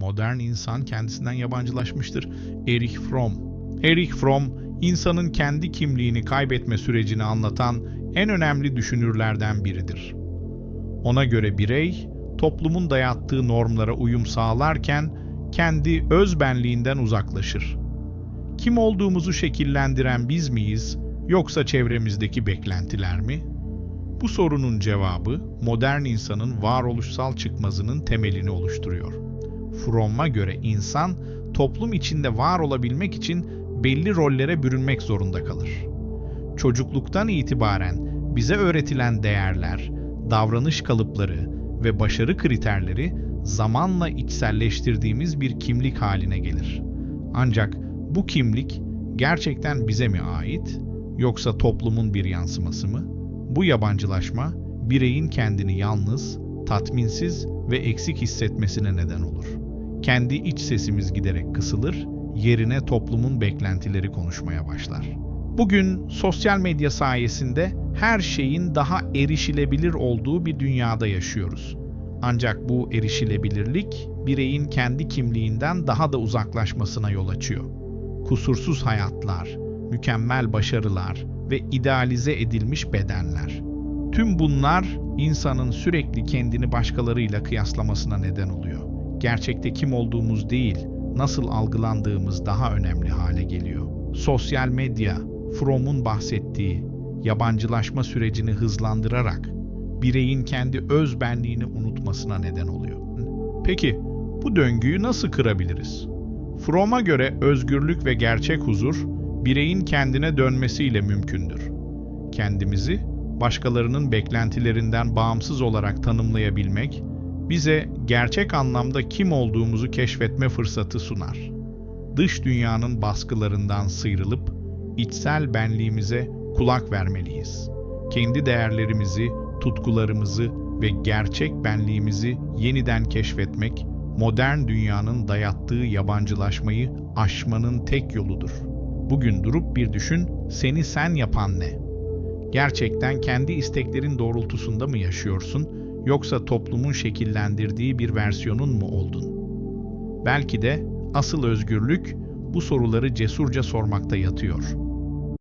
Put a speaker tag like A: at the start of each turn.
A: Modern insan kendisinden yabancılaşmıştır. Erich Fromm. Erich Fromm, insanın kendi kimliğini kaybetme sürecini anlatan en önemli düşünürlerden biridir. Ona göre birey, toplumun dayattığı normlara uyum sağlarken kendi öz benliğinden uzaklaşır. Kim olduğumuzu şekillendiren biz miyiz yoksa çevremizdeki beklentiler mi? Bu sorunun cevabı modern insanın varoluşsal çıkmazının temelini oluşturuyor. Fromm'a göre insan toplum içinde var olabilmek için belli rollere bürünmek zorunda kalır. Çocukluktan itibaren bize öğretilen değerler, davranış kalıpları ve başarı kriterleri zamanla içselleştirdiğimiz bir kimlik haline gelir. Ancak bu kimlik gerçekten bize mi ait yoksa toplumun bir yansıması mı? Bu yabancılaşma bireyin kendini yalnız, tatminsiz ve eksik hissetmesine neden olur. Kendi iç sesimiz giderek kısılır, yerine toplumun beklentileri konuşmaya başlar. Bugün sosyal medya sayesinde her şeyin daha erişilebilir olduğu bir dünyada yaşıyoruz. Ancak bu erişilebilirlik bireyin kendi kimliğinden daha da uzaklaşmasına yol açıyor. Kusursuz hayatlar, mükemmel başarılar ve idealize edilmiş bedenler. Tüm bunlar insanın sürekli kendini başkalarıyla kıyaslamasına neden oluyor. Gerçekte kim olduğumuz değil, nasıl algılandığımız daha önemli hale geliyor. Sosyal medya, Fromm'un bahsettiği yabancılaşma sürecini hızlandırarak bireyin kendi öz benliğini unutmasına neden oluyor. Peki bu döngüyü nasıl kırabiliriz? Fromm'a göre özgürlük ve gerçek huzur bireyin kendine dönmesiyle mümkündür. Kendimizi başkalarının beklentilerinden bağımsız olarak tanımlayabilmek bize gerçek anlamda kim olduğumuzu keşfetme fırsatı sunar. Dış dünyanın baskılarından sıyrılıp içsel benliğimize kulak vermeliyiz. Kendi değerlerimizi, tutkularımızı ve gerçek benliğimizi yeniden keşfetmek modern dünyanın dayattığı yabancılaşmayı aşmanın tek yoludur. Bugün durup bir düşün, seni sen yapan ne? Gerçekten kendi isteklerin doğrultusunda mı yaşıyorsun yoksa toplumun şekillendirdiği bir versiyonun mu oldun? Belki de asıl özgürlük bu soruları cesurca sormakta yatıyor.